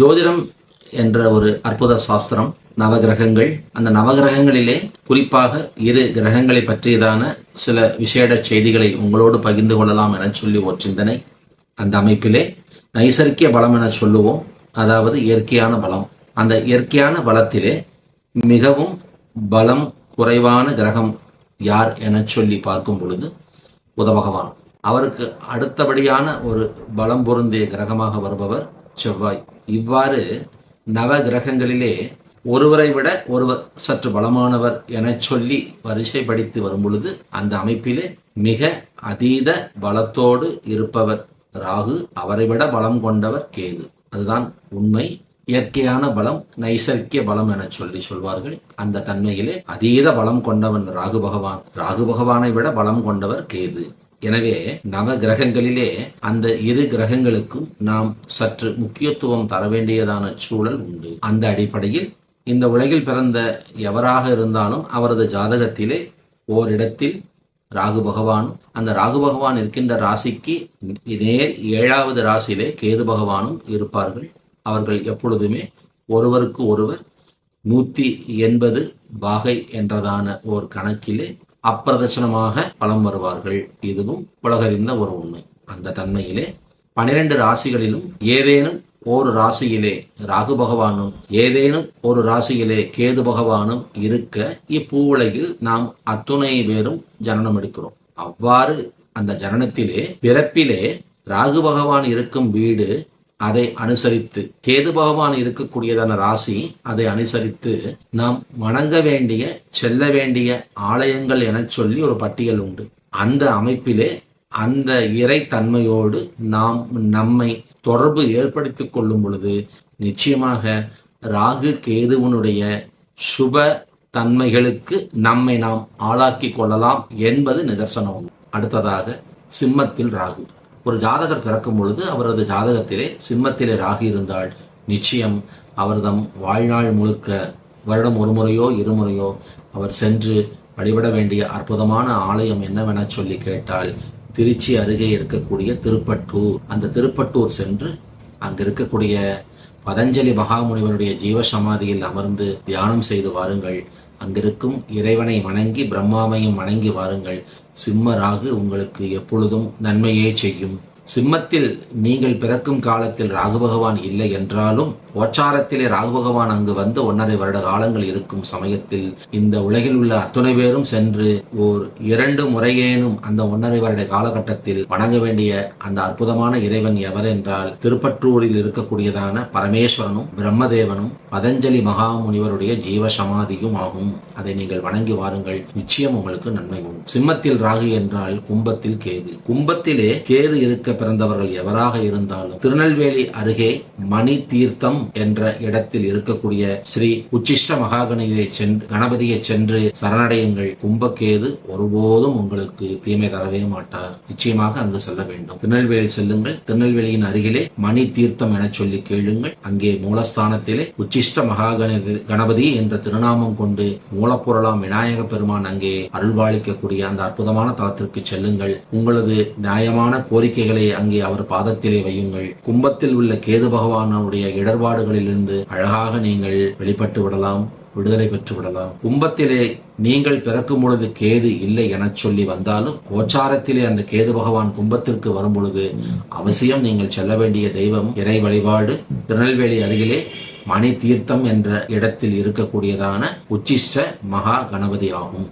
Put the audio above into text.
ஜோதிடம் என்ற ஒரு அற்புத சாஸ்திரம் நவகிரகங்கள். அந்த நவகிரகங்களிலே குறிப்பாக இரு கிரகங்களை பற்றியதான சில விசேட செய்திகளை உங்களோடு பகிர்ந்து கொள்ளலாம் என சொல்லி ஒரு சிந்தனை. அந்த அமைப்பிலே நைசர்கிய பலம் என சொல்லுவோம். அதாவது இயற்கையான பலம். அந்த இயற்கையான பலத்திலே மிகவும் பலம் குறைவான கிரகம் யார் என சொல்லி பார்க்கும் பொழுது புத பகவான் அவருக்கு அடுத்தபடியான ஒரு பலம் பொருந்திய கிரகமாக வருபவர் செவ்வாய். இவ்வாறு நவ கிரகங்களிலே ஒருவரை விட ஒருவர் சற்று பலமானவர் என சொல்லி வரிசைப்படுத்தி வரும் பொழுது அந்த அமைப்பிலே மிக அதீத பலத்தோடு இருப்பவர் ராகு அவரை விட பலம் கொண்டவர் கேது. அதுதான் உண்மை. இயற்கையான பலம் நைசர்கிய பலம் என சொல்லி சொல்வார்கள். அந்த தன்மையிலே அதீத பலம் கொண்டவன் ராகு பகவான். ராகு பகவானை விட பலம் கொண்டவர் கேது. எனவே நவ கிரகங்களிலே அந்த இரு கிரகங்களுக்கும் நாம் சற்று முக்கியத்துவம் தர வேண்டியதான சூழல் உண்டு. அந்த அடிப்படையில் இந்த உலகில் பிறந்த எவராக இருந்தாலும் அவரது ஜாதகத்திலே ஓரிடத்தில் ராகு பகவானும் அந்த ராகு பகவான் இருக்கின்ற ராசிக்கு நேர் ஏழாவது ராசியிலே கேது பகவானும் இருப்பார்கள். அவர்கள் எப்பொழுதுமே ஒருவருக்கு ஒருவர் நூத்தி எண்பது பாகை என்றதான ஓர் கணக்கிலே அப்பிரதட்சணமாக பலம் வருவார்கள். இதுவும் உலகறிந்த ஒரு உண்மை. அந்த தன்மையிலே பனிரெண்டு ராசிகளிலும் ஏதேனும் ஒரு ராசியிலே ராகு பகவானும் ஏதேனும் ஒரு ராசியிலே கேது பகவானும் இருக்க இப்பூவுலகில் நாம் அத்துணை பேரும் ஜனனம் எடுக்கிறோம். அவ்வாறு அந்த ஜனனத்திலே பிறப்பிலே ராகு பகவான் இருக்கும் வீடு அதை அனுசரித்து கேது பகவான் இருக்கக்கூடியதான ராசி அதை அனுசரித்து நாம் வணங்க வேண்டிய செல்ல வேண்டிய ஆலயங்கள் என சொல்லி ஒரு பட்டியல் உண்டு. அந்த அமைப்பிலே அந்த இறை தன்மையோடு நாம் நம்மை தொடர்பு ஏற்படுத்திக் கொள்ளும் பொழுது நிச்சயமாக ராகு கேதுவனுடைய சுப தன்மைகளுக்கு நம்மை நாம் ஆளாக்கி கொள்ளலாம் என்பது நிதர்சனம். அடுத்ததாக சிம்மத்தில் ராகு. ஒரு ஜாதகர் பிறக்கும் பொழுது அவரது ஜாதகத்திலே சிம்மத்திலே ராகி இருந்தால் நிச்சயம் அவர்தம் வாழ்நாள் முழுக்க வருடம் ஒரு முறையோ இருமுறையோ அவர் சென்று வழிபட வேண்டிய அற்புதமான ஆலயம் என்னவென சொல்லி கேட்டால் திருச்சி அருகே இருக்கக்கூடிய திருப்பட்டூர். அந்த திருப்பட்டூர் சென்று அங்கு இருக்கக்கூடிய பதஞ்சலி மகாமுனிவனுடைய ஜீவ சமாதியில் அமர்ந்து தியானம் செய்து வாருங்கள். அங்கிருக்கும் இறைவனை வணங்கி பிரம்மாவையும் வணங்கி வாருங்கள். சிம்ம ராகு உங்களுக்கு எப்பொழுதும் நன்மையே செய்யும். சிம்மத்தில் நீங்கள் பிறக்கும் காலத்தில் ராகு பகவான் இல்லை என்றாலும் கோச்சாரத்திலே ராகு பகவான் அங்கு வந்து ஒன்றரை வருட காலங்கள் இருக்கும் சமயத்தில் இந்த உலகில் உள்ள அத்துணை பேரும் சென்று ஓர் இரண்டு முறையேனும் அந்த ஒன்றரை வருட காலகட்டத்தில் வணங்க வேண்டிய அந்த அற்புதமான இறைவன் எவர் என்றால் திருப்பற்றூரில் இருக்கக்கூடியதான பரமேஸ்வரனும் பிரம்மதேவனும் பதஞ்சலி மகாமுனிவருடைய ஜீவ சமாதியும் ஆகும். அதை நீங்கள் வணங்கி வாருங்கள். நிச்சயம் உங்களுக்கு நன்மை உண்டு. சிம்மத்தில் ராகு என்றால் கும்பத்தில் கேது. கும்பத்திலே கேது இருக்க பிறந்தவர்கள் எவராக இருந்தாலும் திருநெல்வேலி அருகே மணி தீர்த்தம் என்ற இடத்தில் இருக்கக்கூடிய ஸ்ரீ உச்சிஷ்ட மகாகணியை சென்று கணபதியை சென்று சரணடையுங்கள். கும்பக்கேது ஒருபோதும் உங்களுக்கு தீமை தரவே மாட்டார். நிச்சயமாக அங்கு செல்ல வேண்டும். திருநெல்வேலி செல்லுங்கள். திருநெல்வேலியின் அருகிலே மணி தீர்த்தம் என சொல்லி கேளுங்கள். அங்கே மூலஸ்தானத்திலே உச்சிஷ்ட மகாகணி கணபதி என்ற திருநாமம் கொண்டு மூலப்பொருளாம் விநாயக பெருமான் அங்கே அருள்வாளிக்கக்கூடிய அந்த அற்புதமான தளத்திற்கு செல்லுங்கள். உங்களது நியாயமான கோரிக்கைகளை அங்கே அவர் பாதத்திலே வையுங்கள். கும்பத்தில் உள்ள கேது பகவானுடைய இடர்பாடுகளிலிருந்து அழகாக நீங்கள் வெளிப்பட்டு விடலாம் விடுதலை பெற்று விடலாம். கும்பத்திலே நீங்கள் பிறக்கும் பொழுது கேது இல்லை என சொல்லி வந்தாலும் கோச்சாரத்திலே அந்த கேது பகவான் கும்பத்திற்கு வரும் பொழுது அவசியம் நீங்கள் செல்ல வேண்டிய தெய்வம் இறை வழிபாடு திருநெல்வேலி அருகிலே மணி தீர்த்தம் என்ற இடத்தில் இருக்கக்கூடியதான உச்சிஷ்ட மகா கணபதி ஆகும்.